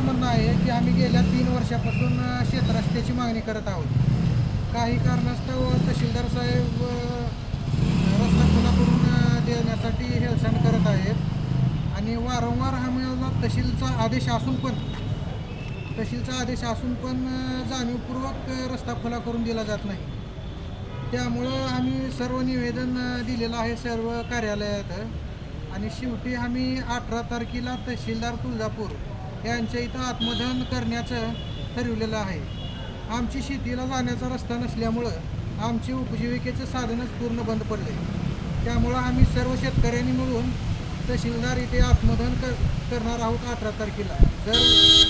म्हणणं आहे की आम्ही गेल्या तीन वर्षापासून शेतरस्त्याची मागणी करत आहोत. काही कारणास्तव तहसीलदार साहेब रस्ता खुला करून देण्यासाठी हेळसांड करत आहेत. आणि वारंवार आम्हाला तहसीलचा आदेश असून पण तहसीलचा आदेश असून पण जाणीवपूर्वक रस्ता खुला करून दिला जात नाही. त्यामुळं आम्ही सर्व निवेदन दिलेलं आहे सर्व कार्यालयात. आणि शेवटी आम्ही अठरा तारखेला तहसीलदार तुळजापूर यांच्या इथं आत्मदहन करण्याचं ठरवलेलं आहे. आमची शेतीला जाण्याचा रस्ता नसल्यामुळं आमची उपजीविकेचं साधनच पूर्ण बंद पडले त्यामुळं आम्ही सर्व शेतकऱ्यांनी मिळून तहसीलदार इथे आत्मदहन कर करणार आहोत अठरा तारखेला. जर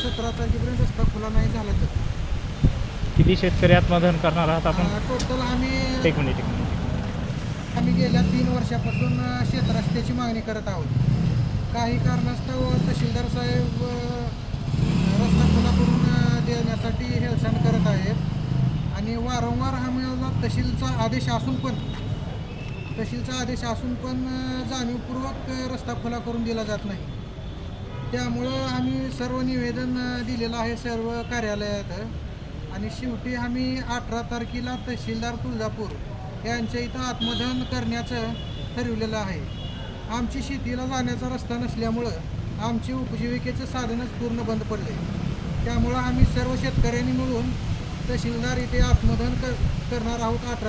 सतरा तारखेपर्यंत रस्ता खुला नाही झाला तर. किती शेतकरी आत्मदहन करणार आहात आपण? टोटल आम्ही एक मिनिट एक मिनिट. आम्ही गेल्या तीन वर्षापासून शेतरस्त्याची मागणी करत आहोत. काही कारणास्तव तहसीलदार साहेब अ, रस्ता खुला करून अ, देण्यासाठी करत आहेत. आणि वारंवार आम्हाला तहसीलचा आदेश असून पण तहसीलचा आदेश असून पण जाणीवपूर्वक रस्ता खुला करून दिला जात नाही. त्यामुळं आम्ही सर्व निवेदन दिलेलं आहे सर्व कार्यालयात. आणि शेवटी आम्ही अठरा तारखेला तहसीलदार तुळजापूर यांच्या इथं आत्मदहन करण्याचं ठरवलेलं आहे. आमची शेतीला जाण्याचा रस्ता नसल्यामुळं आमची उपजीविकेचं साधनच पूर्ण बंद पडले त्यामुळं आम्ही सर्व शेतकऱ्यांनी मिळून तहसीलदार इथे आत्मदहन कर करणार आहोत अठरा